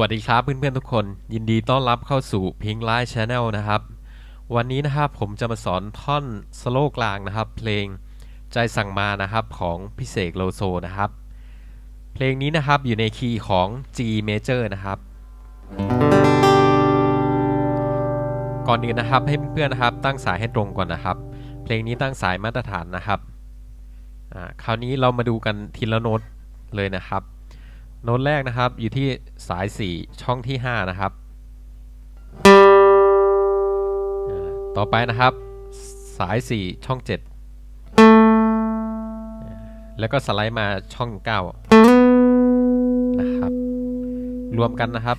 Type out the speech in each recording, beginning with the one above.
สวัสดีครับเพื่อนๆทุกคน ยินดีต้อนรับเข้าสู่ Pink Light Channel นะครับ วันนี้นะครับผมจะมาสอนท่อนสโลกลางนะครับ เพลงใจสั่งมานะครับของพิเศษโลโซนะครับ เพลงนี้นะครับอยู่ในคีย์ของ G Major นะครับ ก่อนอื่นนะครับให้เพื่อนๆนะครับ ตั้งสายให้ตรงก่อนนะครับ เพลงนี้ตั้งสายมาตรฐานนะครับคราวนี้เรามาดูกันทีละโน้ตเลยนะครับ โน้ตแรกนะครับอยู่ที่สาย 4 ช่องที่ 5 นะครับ ต่อไปนะครับ สาย 4 ช่อง 7 แล้วก็สไลด์มาช่อง 9 นะครับ รวมกันนะครับ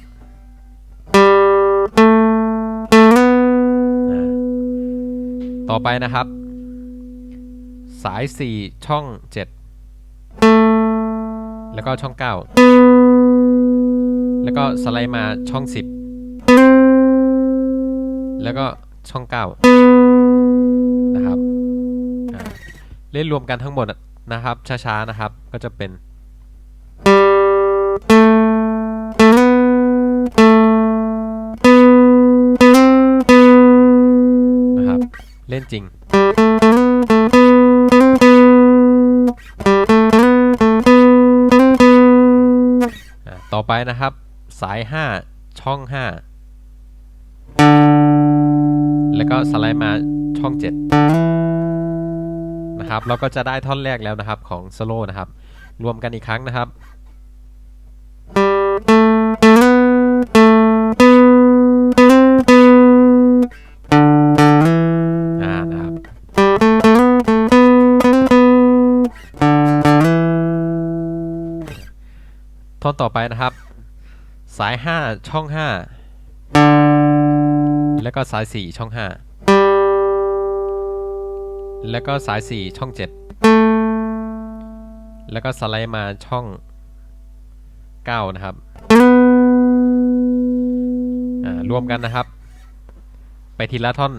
ต่อไปนะครับ สาย 4 ช่อง 7 แล้วก็ช่อง 9 แล้วก็สไลด์มาช่อง 10 แล้วก็ช่อง 9 นะครับ เล่นรวมกันทั้งหมดนะครับ ช้าๆ นะครับ ก็จะเป็นนะครับเล่นจริงต่อไปนะครับ สาย 5 ช่อง 5 แล้วก็สไลด์มาช่อง 7 นะครับ เราก็จะได้ท่อนแรกแล้วนะครับของโซโลนะครับ รวมกันอีกครั้งนะครับอ่านะครับท่อนต่อไปนะครับ สาย 5 ช่อง 5 แล้วก็สาย 4 ช่อง 5 แล้วก็สาย 4 ช่อง 7 แล้วก็สไลด์มาช่อง 9 นะครับอ่ารวมกันนะครับ ไปทีละท่อน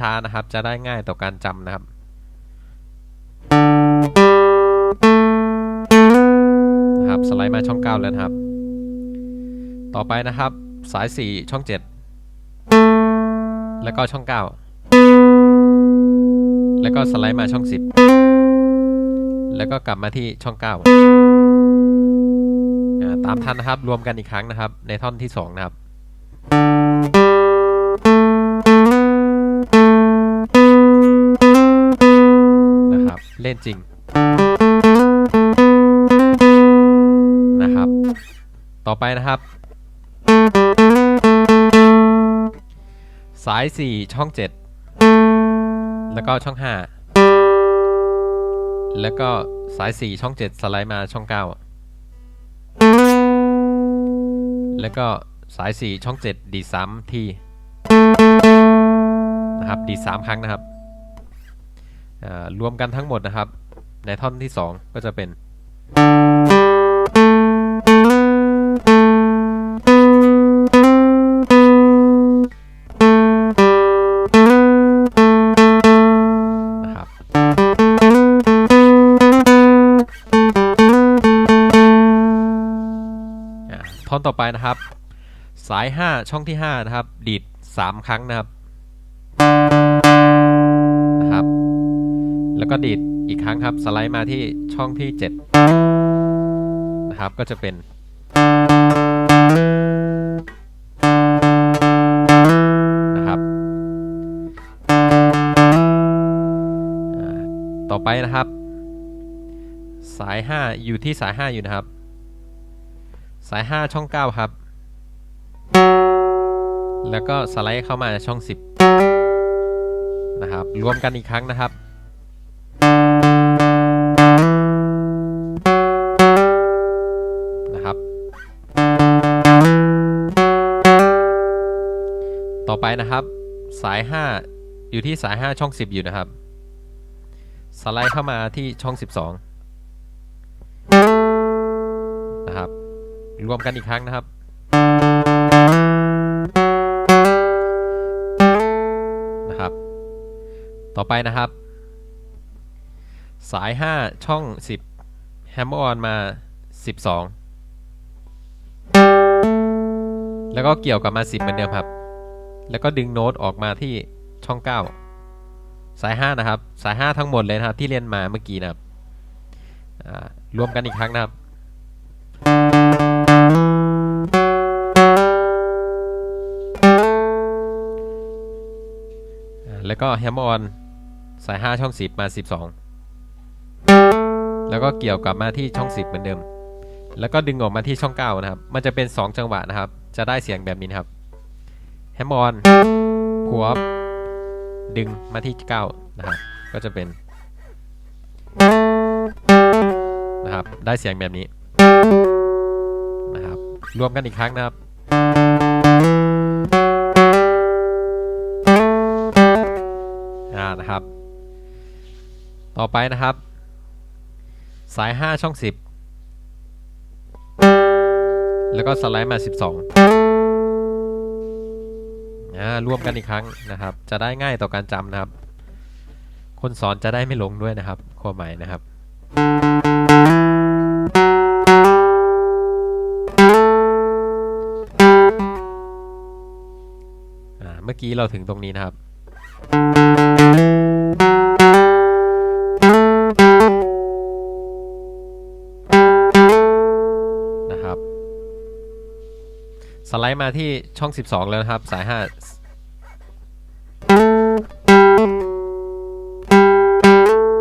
ช้าๆนะครับ จะได้ง่ายต่อการจำนะครับนะครับ สไลด์มาช่อง 9 แล้วนะครับ ต่อไปนะครับ สาย 4 ช่อง 7 แล้วก็ช่อง 9 แล้วก็สไลด์มาช่อง 10 แล้วก็กลับมาที่ช่อง9อ่าตามทันนะครับรวมกันอีกครั้งนะครับ ในท่อนที่ 2 นะครับนะครับ เล่นจริงนะครับ ต่อไปนะครับ สาย 4 ช่อง 7 แล้วก็ช่อง 5 แล้วก็สาย 4 ช่อง 7 สไลด์มาช่อง 9 แล้วก็สาย 4 ช่อง 7 ดีดซ้ำที่นะครับดีด3ครั้งนะครับรวมกันทั้งหมดนะครับ ในท่อนที่ 2 ก็จะเป็น อนต่อไปนะครับ สาย 5 ช่องที่ 5 นะครับ ดีด 3 ครั้งนะครับนะครับ แล้วก็ดีดอีกครั้งครับ สไลด์มาที่ช่องที่ 7 นะครับ ก็จะเป็นนะครับต่อไปนะครับ สาย 5 อยู่ที่สาย 5 อยู่นะครับ สาย 5 ช่อง 9 ครับ แล้วก็สไลด์เข้ามาช่อง 10 นะครับ รวมกันอีกครั้งนะครับ นะครับ ต่อไปนะครับ สาย 5 อยู่ที่สาย 5 ช่อง 10 อยู่นะครับ สไลด์เข้ามาที่ช่อง 12 นะครับ รวมกันอีกครั้งนะครับ นะครับ ต่อไปนะครับ สาย 5 ช่อง 10 แฮมเมอร์ออนมา 12 แล้วก็เกี่ยวกับมา 10 เหมือนเดิมครับ แล้วก็ดึงโน้ตออกมาที่ช่อง 9 สาย 5 นะครับ สาย 5 ทั้งหมดเลยนะครับ ที่เรียนมาเมื่อกี้นะครับรวมกันอีกครั้งนะครับ แล้วก็แฮมออนสาย 5 ช่อง 10 มา 12 แล้วก็เกี่ยวกลับมาที่ช่อง 10 เหมือนเดิม แล้วก็ดึงออกมาที่ช่อง 9 นะครับ มันจะเป็น 2 จังหวะนะครับ จะได้เสียงแบบนี้นครับแฮมออนพัวดึงมาที่ 9 นะครับ ก็จะเป็นนะครับ ได้เสียงแบบนี้นะครับ รวมกันอีกครั้งนะครับ อ่านะครับ ต่อไปนะครับ สาย 5 ช่อง 10 แล้วก็สไลด์มา 12อ่ารวมกันอีกครั้งนะครับ จะได้ง่ายต่อการจำนะครับ คนสอนจะได้ไม่หลงด้วยนะครับความหมายนะครับอ่าเมื่อกี้เราถึงตรงนี้นะครับ สไลด์มาที่ช่อง 12 แล้วนะครับ สาย 5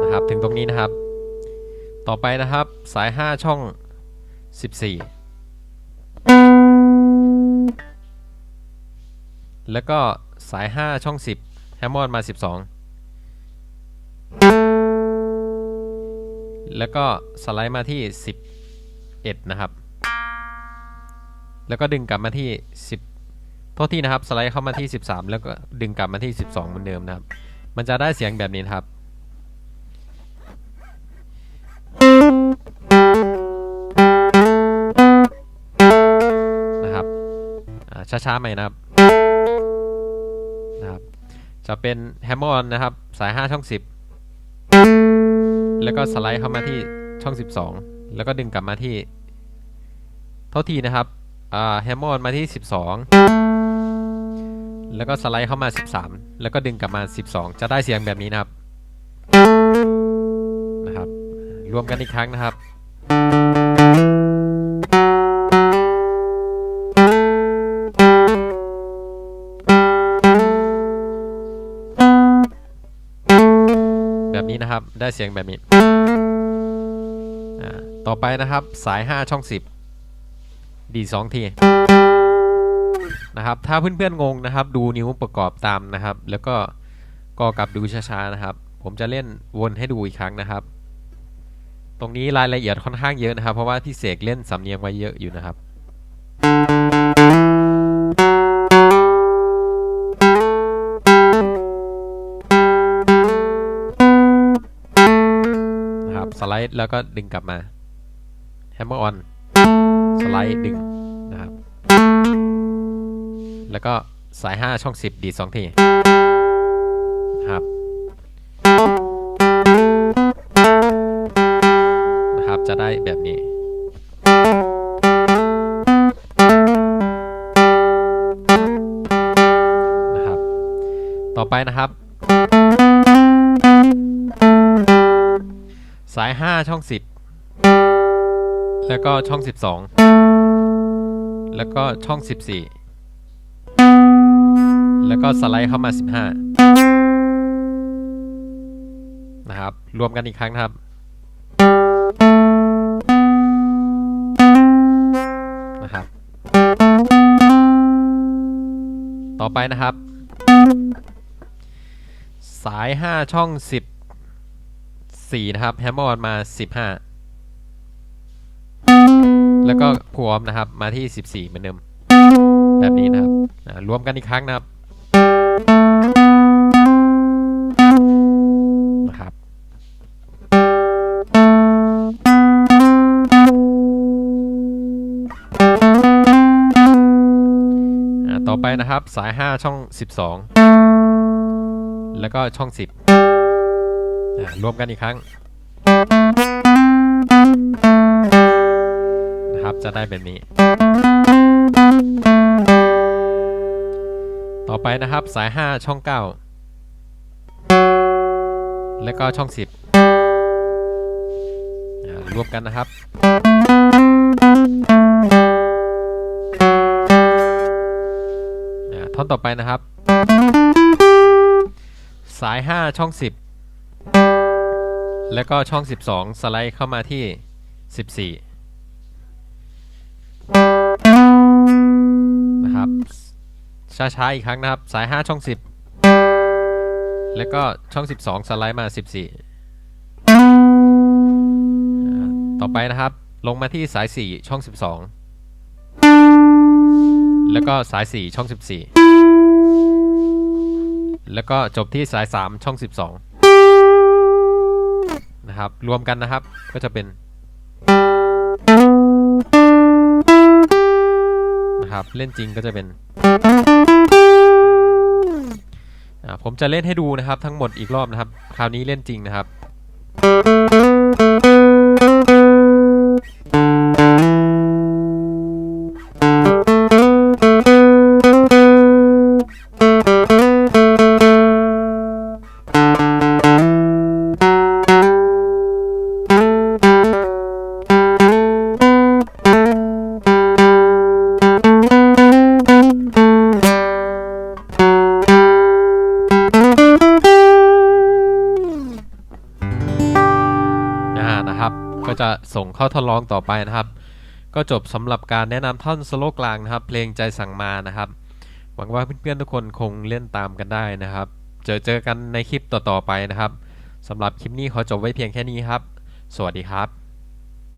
นะครับ ถึงตรงนี้นะครับ ต่อไปนะครับสาย 5 ช่อง 14 แล้วก็สาย 5 ช่อง 10 แฮมมอนมา 12 แล้วก็สไลด์มาที่ 11 นะครับ แล้วก็ดึงกลับมาที่ 10 โทษทีนะครับ สไลด์เข้ามาที่ 13 แล้วก็ดึงกลับมาที่ 12 เหมือนเดิมนะครับ มันจะได้เสียงแบบนี้นครับ นะครับช้าๆใหม่นะครับ นะครับ จะเป็นแฮมมอนนะครับ สาย 5 ช่อง 10 แล้วก็สไลด์เข้ามาที่ช่อง 12 แล้วก็ดึงกลับมาที่ เท่าทีนะครับ อ่าแฮมมอนมาที่ 12 แล้วก็สไลด์เข้ามา 13 แล้วก็ดึงกลับมา 12 จะได้เสียงแบบนี้นะครับนะครับ รวมกันอีกครั้งนะครับแบบนี้นะครับได้เสียงแบบนี้ ต่อไปนะครับสาย 5 ช่อง 10 ดีด2ทีนะครับ ถ้าเพื่อนๆงงนะครับ ดูนิ้วประกอบตามนะครับ แล้วก็ก็กลับดูช้าๆนะครับ ผมจะเล่นวนให้ดูอีกครั้งนะครับ ตรงนี้รายละเอียดค่อนข้างเยอะนะครับ เพราะว่าพี่เสกเล่นสำเนียงไว้เยอะอยู่นะครับนะครับสไลด์แล้วก็ดึงกลับมา Hammer on สไลด์ดึง นะครับ แล้วก็สาย 5 ช่อง 10 ดีด2ทีครับนะครับ จะได้แบบนี้ นะครับ ต่อไปนะครับ สาย 5 ช่อง 10 แล้วก็ช่อง 12 แล้วก็ช่อง 14 แล้วก็สไลด์เข้ามา 15 นะครับ รวมกันอีกครั้งนะครับ นะครับ ต่อไปนะครับ สาย 5 ช่อง14นะครับ แฮมเมอร์ออนมา 15 แล้วก็พวมนะครับ มาที่ 14 เหมือนเดิม แบบนี้นะครับอ่ารวมกันอีกครั้งนะครับนะครับอ่าต่อไปนะครับสาย 5 ช่อง 12 แล้วก็ช่อง 10อ่ารวมกันอีกครั้งนะครับ จะได้แบบนี้ ต่อไปนะครับสาย 5 ช่อง 9 แล้วก็ช่อง 10รวมกันนะครับ ท่อนต่อไปนะครับ สาย 5 ช่อง 10 แล้วก็ช่อง 12 สไลด์เข้ามาที่ 14 ช้าๆอีกครั้งนะครับ สาย 5 ช่อง 10 แล้วก็ช่อง 12 สไลด์มา 14อ่ต่อไปนะครับ ลงมาที่สาย 4 ช่อง 12 แล้วก็สาย 4 ช่อง 14 แล้วก็จบที่สาย 3 ช่อง 12 นะครับ รวมกันนะครับก็จะเป็น นะครับ เล่นจริงก็จะเป็น ผมจะเล่นให้ดูนะครับ ทั้งหมดอีกรอบนะครับ คราวนี้เล่นจริงนะครับ ก็จะส่งเข้าทดลองต่อไปนะครับ ก็จบสำหรับการแนะนำท่อนสโลกลางนะครับ เพลงใจสั่งมานะครับ หวังว่าเพื่อนๆทุกคนคงเล่นตามกันได้นะครับ เจอเจอกันในคลิปต่อๆไปนะครับสำหรับคลิปนี้ขอจบไว้เพียงแค่นี้ครับ สวัสดีครับ